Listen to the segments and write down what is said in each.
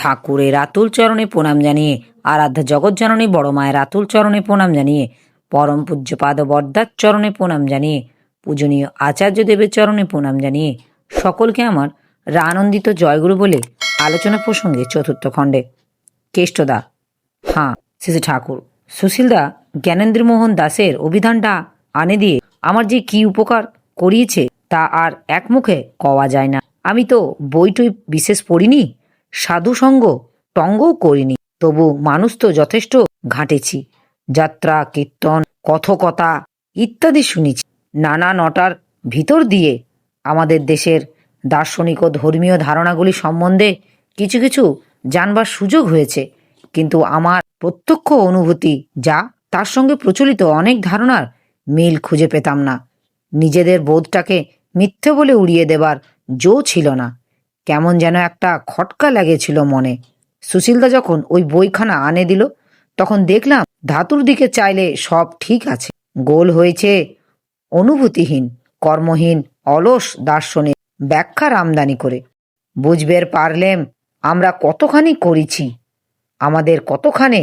ঠাকুরের আতুল চরণে প্রণাম জানিয়ে, আরাধ্য জগৎজননী বড় মায়ের আতুল চরণে প্রণাম জানিয়ে, পরম পূজ্যপাদ বরদার চরণে প্রণাম জানিয়ে, পূজনীয় আচার্য দেবের চরণে প্রণাম জানিয়ে, সকলকে আমার রানন্দিত জয়গুরু বলে আলোচনা প্রসঙ্গে চতুর্থ খণ্ডে। কেষ্টদা হ্যাঁ শ্রী ঠাকুর, সুশীলদা জ্ঞানেন্দ্রমোহন দাসের অভিধানটা আনে দিয়ে আমার যে কি উপকার করিয়েছে তা আর এক মুখে কওয়া যায় না। আমি তো বইটই বিশেষ পড়িনি। সাধুসঙ্গ টঙ্গও করিনি। তবু মানুষ তো যথেষ্ট ঘাঁটেছি। যাত্রা, কীর্তন, কথকতা ইত্যাদি শুনেছি। নানা নটার ভিতর দিয়ে আমাদের দেশের দার্শনিক ও ধর্মীয় ধারণাগুলি সম্বন্ধে কিছু কিছু জানবার সুযোগ হয়েছে। কিন্তু আমার প্রত্যক্ষ অনুভূতি যা, তার সঙ্গে প্রচলিত অনেক ধারণার মিল খুঁজে পেতাম না। নিজেদের বোধটাকে মিথ্যে বলে উড়িয়ে দেবার জো ছিল না। কেমন যেন একটা খটকা লেগেছিল মনে। সুশীলদা যখন ওই বইখানা আনে দিল, তখন দেখলাম ধাতুর দিকে চাইলে সব ঠিক আছে। গোল হয়েছে অনুভূতিহীন, কর্মহীন, অলস দার্শনিক, ব্যাখ্যার আমদানি করে। বুঝবের পারলেম, আমরা কতখানি করেছি? আমাদের কতখানে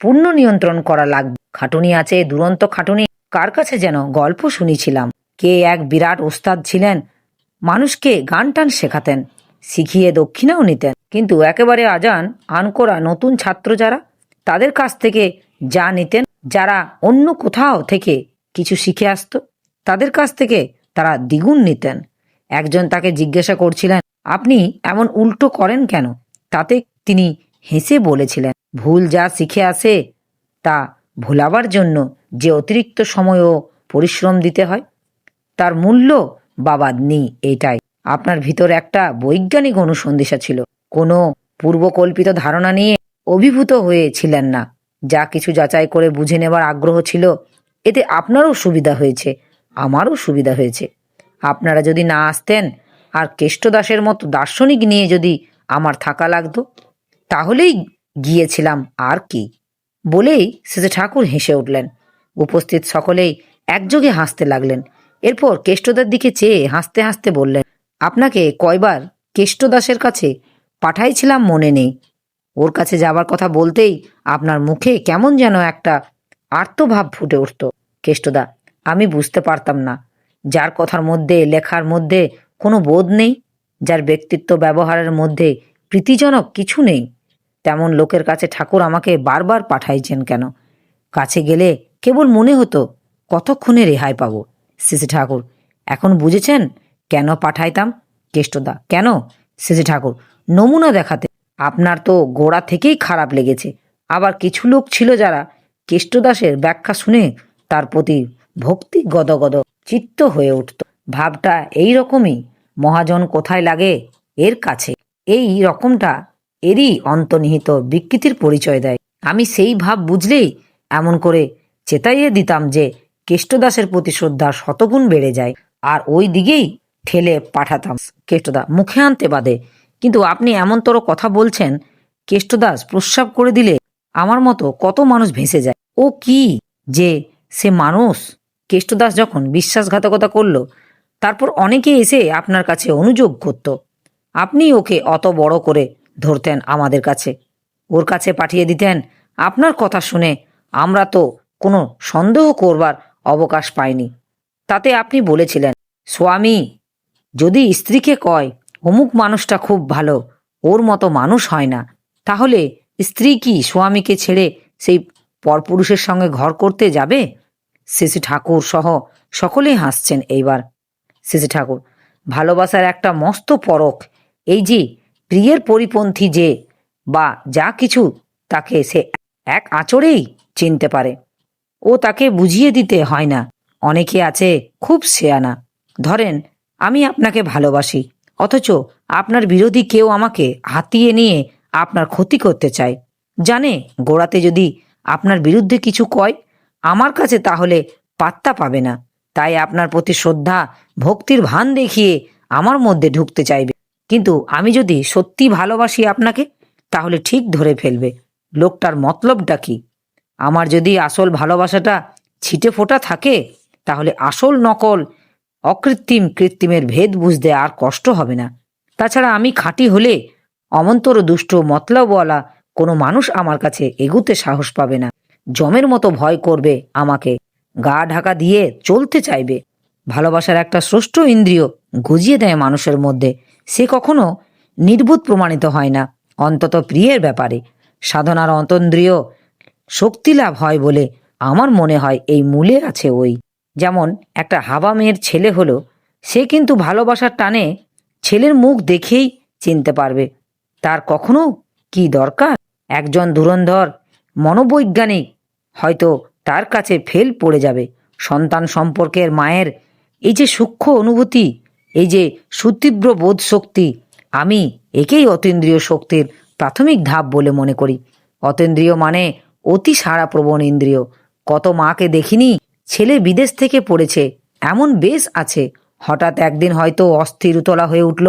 পূর্ণ নিয়ন্ত্রণ করা লাগবে খাটুনি আছে, দুরন্ত খাটুনি। কার কাছে যেন গল্প শুনেছিলাম। কে এক বিরাট ওস্তাদ ছিলেন, মানুষকে গান টান শেখাতেন। শিখিয়ে দক্ষিণাও নিতেন। কিন্তু একেবারে আজান, আনকোরা নতুন ছাত্র যারা, তাদের কাছ থেকে যা নিতেন, যারা অন্য কোথাও থেকে কিছু শিখে আসতো, তাদের কাছ থেকে তারা দ্বিগুণ নিতেন। একজন তাকে জিজ্ঞাসা করছিলেন, আপনি এমন উল্টো করেন কেন? তাতে তিনি হেসে বলেছিলেন, ভুল যা শিখে আসে, তা ভোলাবার জন্য যে অতিরিক্ত সময় ও পরিশ্রম দিতে হয়, তার মূল্য বাবাদ নেই এইটাই আপনার ভিতর একটা বৈজ্ঞানিক অনুসন্ধিসা ছিল। কোনো পূর্বকল্পিত ধারণা নিয়ে অভিভূত হয়েছিলেন না। যা কিছু যাচাই করে বুঝে নেবার আগ্রহ ছিল। এতে আপনারও সুবিধা হয়েছে, আমারও সুবিধা হয়েছে। আপনারা যদি না আসতেন আর কেষ্টদাসের মতো দার্শনিক নিয়ে যদি আমার থাকা লাগতো, তাহলেই গিয়েছিলাম আর কি। বলেই শেষে ঠাকুর হেসে উঠলেন। উপস্থিত সকলেই একযোগে হাসতে লাগলেন। এরপর কেষ্টদার দিকে চেয়ে হাসতে হাসতে বললেন আপনাকে কয়বার কেষ্টদাসের কাছে পাঠাইছিলাম মনে নেই। ওর কাছে যাবার কথা বলতেই আপনার মুখে কেমন যেন একটা আর্তভাব ফুটে উঠত। কেষ্টদা, আমি বুঝতে পারতাম না, যার কথার মধ্যে, লেখার মধ্যে কোনো বোধ নেই, যার ব্যক্তিত্ব ব্যবহারের মধ্যে প্রীতিজনক কিছু নেই। তেমন লোকের কাছে ঠাকুর আমাকে বারবার পাঠাইছেন কেন? কাছে গেলে কেবল মনে হতো, কতক্ষণে রেহাই পাবো? সিসি ঠাকুর, এখন বুঝেছেন? কেন পাঠাইতাম? কেষ্টদা কেন? সিসি ঠাকুর, নমুনা দেখাতে। আপনার তো গোড়া থেকেই খারাপ লেগেছে। আবার কিছু লোক ছিল যারা কেষ্টদাসের ব্যাখ্যা শুনে তার প্রতি ভক্তি গদগদ চিত্ত হয়ে উঠত। ভাবটা এই রকমই, মহাজন কোথায় লাগে? এর কাছে। এই রকমটা এরই অন্তর্নিহিত বিকৃতির পরিচয় দেয়। আমি সেই ভাব বুঝলেই এমন করে চেতাইয়ে দিতাম যে কেষ্টদাসের প্রতি শ্রদ্ধা শতগুণ বেড়ে যায়। আর ওই দিকেই ঠেলে পাঠাতাম কেষ্টদা। মুখে আনতে বাদে। কিন্তু আপনি এমনতর কথা বলছেন, কেষ্টদাস প্রস্রাব করে দিলে আমার মতো কত মানুষ ভেসে যায়। ও কি যে সে মানুষ? কেষ্টদাস যখন বিশ্বাসঘাতকতা করল, তারপর অনেকে এসে আপনার কাছে অনুযোগ করত। আপনি ওকে অত বড় করে ধরতেন আমাদের কাছে। ওর কাছে পাঠিয়ে দিতেন, আপনার কথা শুনে আমরা তো কোনো সন্দেহ করবার অবকাশ পাইনি। তাতে আপনি বলেছিলেন, স্বামী যদি স্ত্রীকে কয়, অমুক মানুষটা খুব ভালো, ওর মতো মানুষ হয় না, তাহলে স্ত্রী কি স্বামীকে ছেড়ে সেই পরপুরুষের সঙ্গে ঘর করতে যাবে? শ্রী ঠাকুর সহ সকলেই হাসছেন এইবার। শ্রী ঠাকুর, ভালোবাসার একটা মস্ত পরখ, এই যে প্রিয়ের পরিপন্থী যে, বা যা কিছু তাকে সে এক আঁচড়েই চিনতে পারে। ও তাকে বুঝিয়ে দিতে হয় না, অনেকে আছে খুব শেয়ানা। ধরেন আমি আপনাকে ভালোবাসি, অথচ আপনার বিরোধী কেউ আমাকে হাতিয়ে নিয়ে আপনার ক্ষতি করতে চায়। জানে, গোড়াতে যদি আপনার বিরুদ্ধে কিছু কয়, আমার কাছে তাহলে পাত্তা পাবে না। তাই আপনার প্রতি শ্রদ্ধা, ভক্তির ভান দেখিয়ে আমার মধ্যে ঢুকতে চাইবে। কিন্তু আমি যদি সত্যি ভালোবাসি আপনাকে, তাহলে ঠিক ধরে ফেলবে। লোকটার মতলবটা কি? আমার যদি আসল ভালোবাসাটা ছিটে ফোটা থাকে, তাহলে আসল নকল অকৃত্রিম কৃত্রিমের ভেদ বুঝতে আর কষ্ট হবে না। তাছাড়া আমি খাঁটি হলে অমন্তর দুষ্ট মতলবওয়ালা কোনো মানুষ আমার কাছে এগুতে সাহস পাবে না। জমের মতো ভয় করবে আমাকে। গা ঢাকা দিয়ে চলতে চাইবে। ভালোবাসার একটা স্রষ্ট ইন্দ্রিয় গুজিয়ে দেয় মানুষের মধ্যে। সে কখনো নির্বুত প্রমাণিত হয় না, অন্তত প্রিয়ের ব্যাপারে। সাধনার অতন্দ্রিয় শক্তি লাভ হয় বলে আমার মনে হয় এই মূলে আছে ওই। যেমন একটা হাবা মেয়ের ছেলে হলো, সে কিন্তু ভালোবাসার টানে ছেলের মুখ দেখেই চিনতে পারবে। তার কখনো কি দরকার? একজন ধুরন্ধর, মনোবৈজ্ঞানিক, হয়তো তার কাছে ফেল পড়ে যাবে। সন্তান সম্পর্কের মায়ের এই যে সূক্ষ্ম অনুভূতি, এই যে সুতীব্র বোধ শক্তি আমি একেই অতীন্দ্রিয় শক্তির প্রাথমিক ধাপ বলে মনে করি। অতীন্দ্রিয় মানে অতি সারা প্রবণ ইন্দ্রিয়। কত মাকে দেখিনি ছেলে বিদেশ থেকে পড়েছে, এমন বেশ আছে। হঠাৎ একদিন হয়তো অস্থির উতলা হয়ে উঠল,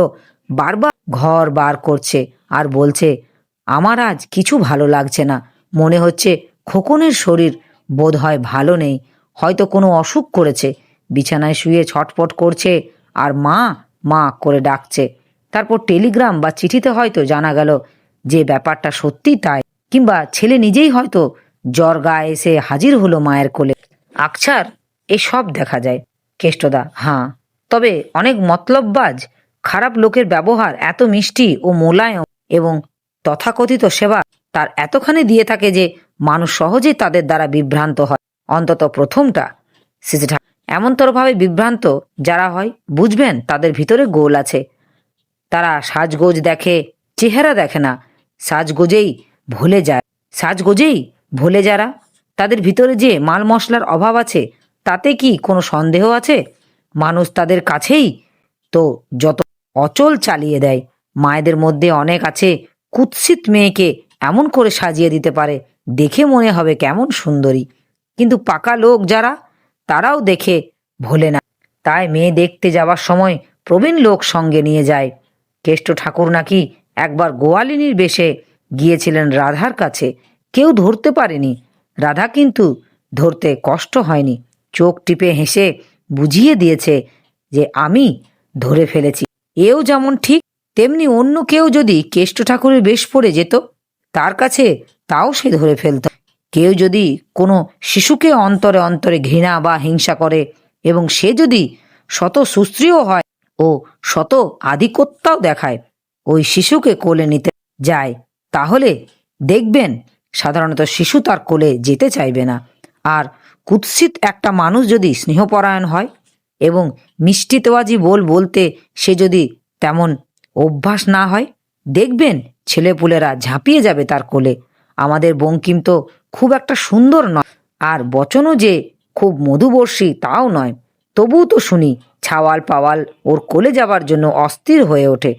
বারবার ঘর বার করছে আর বলছে, আমার আজ কিছু ভালো লাগছে না। মনে হচ্ছে খোকনের শরীর বোধ হয় ভালো নেই। হয়তো কোনো অসুখ করেছে। বিছানায় শুয়ে ছটপট করছে আর মা মা করে ডাকছে। তারপর টেলিগ্রাম বা চিঠিতে হয়তো জানা গেল যে ব্যাপারটা সত্যি তাই। কিংবা ছেলে নিজেই হয়তো জ্বর এসে হাজির হলো মায়ের কোলে। আকছার, এসব দেখা যায়। কেষ্টদা, হাঁ। তবে অনেক মতলববাজ, খারাপ লোকের ব্যবহার এত মিষ্টি ও মোলায়ম এবং তথাকথিত সেবা তার এতখানি দিয়ে থাকে যে মানুষ সহজেই তাদের দ্বারা বিভ্রান্ত হয়। অন্তত প্রথমটা, সিসি এমনতরভাবে বিভ্রান্ত যারা হয়, বুঝবেন তাদের ভিতরে গোল আছে। তারা সাজগোজ দেখে, চেহারা দেখে না। সাজগোজেই ভুলে যায়। সাজগোজেই ভুলে যারা তাদের ভিতরে যে মাল মশলার অভাব আছে, তাতে কি কোনো সন্দেহ আছে? মানুষ তাদের কাছেই তো যত অচল চালিয়ে দেয়, মায়েদের মধ্যে অনেক আছে, কুৎসিত মেয়েকে এমন করে সাজিয়ে দিতে পারে, দেখে মনে হবে কেমন সুন্দরী। কিন্তু পাকা লোক যারা, তারাও দেখে ভোলে না। তাই মেয়ে দেখতে যাওয়ার সময় প্রবীণ লোক সঙ্গে নিয়ে যায়। কেষ্ট ঠাকুর নাকি একবার গোয়ালিনীর বেশে গিয়েছিলেন রাধার কাছে, কেউ ধরতে পারেনি। রাধা কিন্তু ধরতে কষ্ট হয়নি। চোখ টিপে হেসে বুঝিয়ে দিয়েছে যে আমি ধরে ফেলেছি। এও যেমন ঠিক, তেমনি অন্য কেউ যদি কেষ্ট ঠাকুরের বেশ পড়ে যেত, তার কাছে তাও সে ধরে ফেলত। কেউ যদি কোনো শিশুকে অন্তরে অন্তরে ঘৃণা বা হিংসা করে এবং সে যদি শত সুস্ত্রীয় হয় ও শত আধিকত্যাও দেখায়, ওই শিশুকে কোলে নিতে যায়, তাহলে দেখবেন সাধারণত শিশু তার কোলে যেতে চাইবে না। আর কুৎসিত একটা মানুষ যদি স্নেহপরায়ণ হয় এবং মিষ্টি তোয়াজি বল বলতে সে যদি তেমন অভ্যাস না হয়, দেখবেন ছেলেপুলেরা ঝাঁপিয়ে যাবে তার কোলে। আমাদের বঙ্কিম তো খুব একটা সুন্দর নয়, আর বচনও যে খুব মধুবর্ষী তাও নয়। তবুও তো শুনি ছাওয়াল পাওয়াল ওর কোলে যাবার জন্য অস্থির হয়ে ওঠে।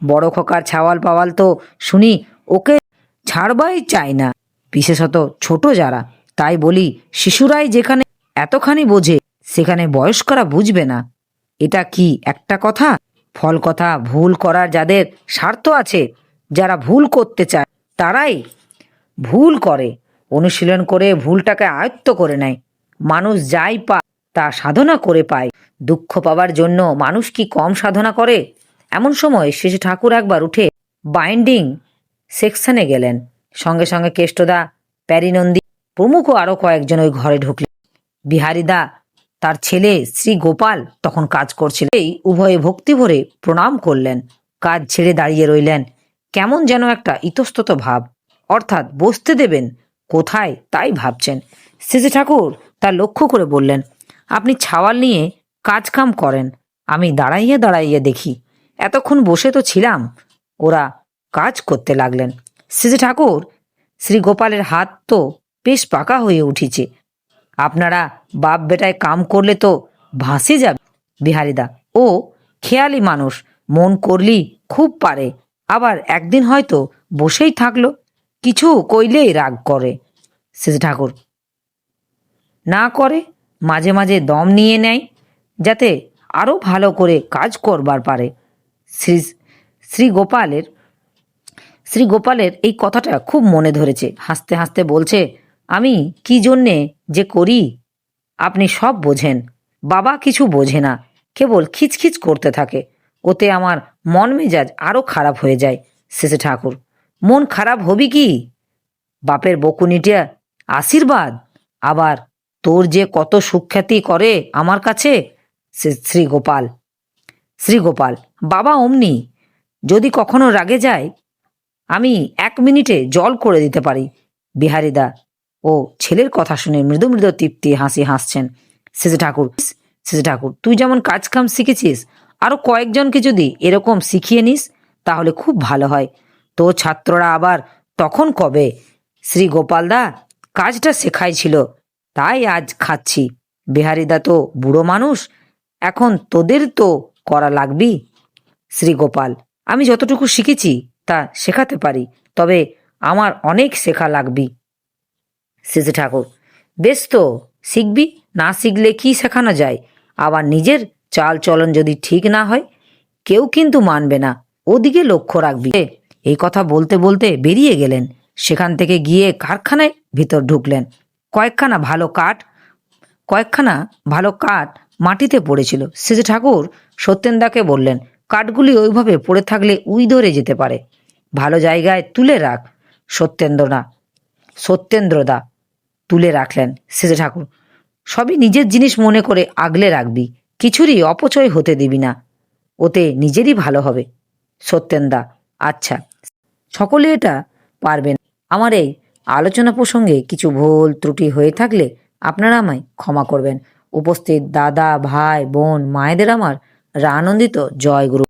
বড় খোকার ছাওয়াল পাওয়াল তো শুনি ওকে ছাড়বাই চায় না। বিশেষত ছোট যারা, তাই বলি শিশুরাই যেখানে এতখানি বোঝে, সেখানে বয়স্করা বুঝবে না। এটা কি একটা কথা? ফল কথা, ভুল করার যাদের স্বার্থ আছে, যারা ভুল করতে চায়, তারাই ভুল করে, অনুশীলন করে ভুলটাকে আয়ত্ত করে নেয়। মানুষ যাই পায় তা সাধনা করে পায়। দুঃখ পাবার জন্য মানুষ কি কম সাধনা করে? এমন সময় শেষে ঠাকুর একবার উঠে বাইন্ডিং সেকশনে গেলেন। সঙ্গে সঙ্গে কেষ্টদা, প্যারিনন্দী প্রমুখ আরও কয়েকজন ওই ঘরে ঢুকলেন। বিহারীদা, তার ছেলে শ্রী গোপাল তখন কাজ করছিল এই উভয়ে ভক্তি ভরে প্রণাম করলেন। কাজ ছেড়ে দাঁড়িয়ে রইলেন। কেমন যেন একটা ইতস্তত ভাব। অর্থাৎ বসতে দেবেন। কোথায়? তাই ভাবছেন। শেষে ঠাকুর, তা লক্ষ্য করে বললেন, আপনি ছাওয়াল নিয়ে কাজ কাম করেন। আমি দাঁড়াইয়ে দাঁড়াইয়ে দেখি। এতক্ষণ বসে তো ছিলাম। ওরা কাজ করতে লাগলেন। শেষে ঠাকুর, শ্রী গোপালের হাত তো বেশ পাকা হয়ে উঠেছে। আপনারা বাপ বেটায় কাম করলে তো ভাসে যাবে। বিহারিদা, ও খেয়ালি মানুষ, মন করলি খুব পারে। আবার একদিন হয়তো বসেই থাকল, কিছু কইলেই রাগ করে। শেষ ঠাকুর, না করে মাঝে মাঝে দম নিয়ে নেয়, যাতে আরও ভালো করে কাজ করবার পারে। শ্রী শ্রী গোপালের শ্রী গোপালের এই কথাটা খুব মনে ধরেছে। হাসতে হাসতে বলছে, আমি কি জন্যে যে করি, আপনি সব বোঝেন। বাবা কিছু বোঝে না, কেবল খিচখিচ করতে থাকে। ওতে আমার মন মেজাজ আরও খারাপ হয়ে যায়, শেষে ঠাকুর। মন খারাপ হবি কি? বাপের বকুনিটা আশীর্বাদ। আবার তোর যে কত সুখ্যাতি করে আমার কাছে, সে শ্রীগোপাল শ্রীগোপাল বাবা অমনি। যদি কখনো রাগে যায় আমি এক মিনিটে জল করে দিতে পারি। বিহারিদা ও ছেলের কথা শুনে মৃদু মৃদু তৃপ্তি হাসি হাসছেন। শেষে ঠাকুর শেষে ঠাকুর, তুই যেমন কাজ কাম শিখেছিস, আরও কয়েকজনকে যদি এরকম শিখিয়ে নিস, তাহলে খুব ভালো হয়। তো ছাত্ররা আবার তখন কবে? শ্রী গোপালদা, কাজটা শেখাই ছিল, তাই আজ খাচ্ছি। বিহারিদা তো বুড়ো মানুষ, এখন তোদের তো করা লাগবি শ্রী গোপাল, আমি যতটুকু শিখেছি তা শেখাতে পারি, তবে আমার অনেক শেখা লাগবি। শেষে ঠাকুর, বেশ তো, শিখবি? না শিখলে কি শেখানো যায়? আবার নিজের চাল চলন যদি ঠিক না হয়, কেউ কিন্তু মানবে না। ওদিকে লক্ষ্য রাখবি। এই কথা বলতে বলতে বেরিয়ে গেলেন। সেখান থেকে গিয়ে কারখানায় ভিতর ঢুকলেন। কয়েকখানা ভালো কাঠ, কয়েকখানা ভালো কাঠ মাটিতে পড়েছিল। শেষে ঠাকুর সত্যেন্দাকে বললেন, কাঠগুলি ওইভাবে পড়ে থাকলে উই ধরে যেতে পারে। ভালো জায়গায় তুলে রাখ। সত্যেন্দ্রনা, সত্যেন্দ্রদা তুলে রাখলেন শেষে ঠাকুর। সবই নিজের জিনিস মনে করে আগলে রাখবি, কিছুরই অপচয় হতে দিবি না। ওতে নিজেরই ভালো হবে। সত্যেন্দা আচ্ছা সকলে এটা পারবেন আমার এই আলোচনা প্রসঙ্গে কিছু ভুল ত্রুটি হয়ে থাকলে আপনারা আমায় ক্ষমা করবেন। উপস্থিত দাদা, ভাই, বোন, মায়েদের আমার আনন্দিত জয় গুরু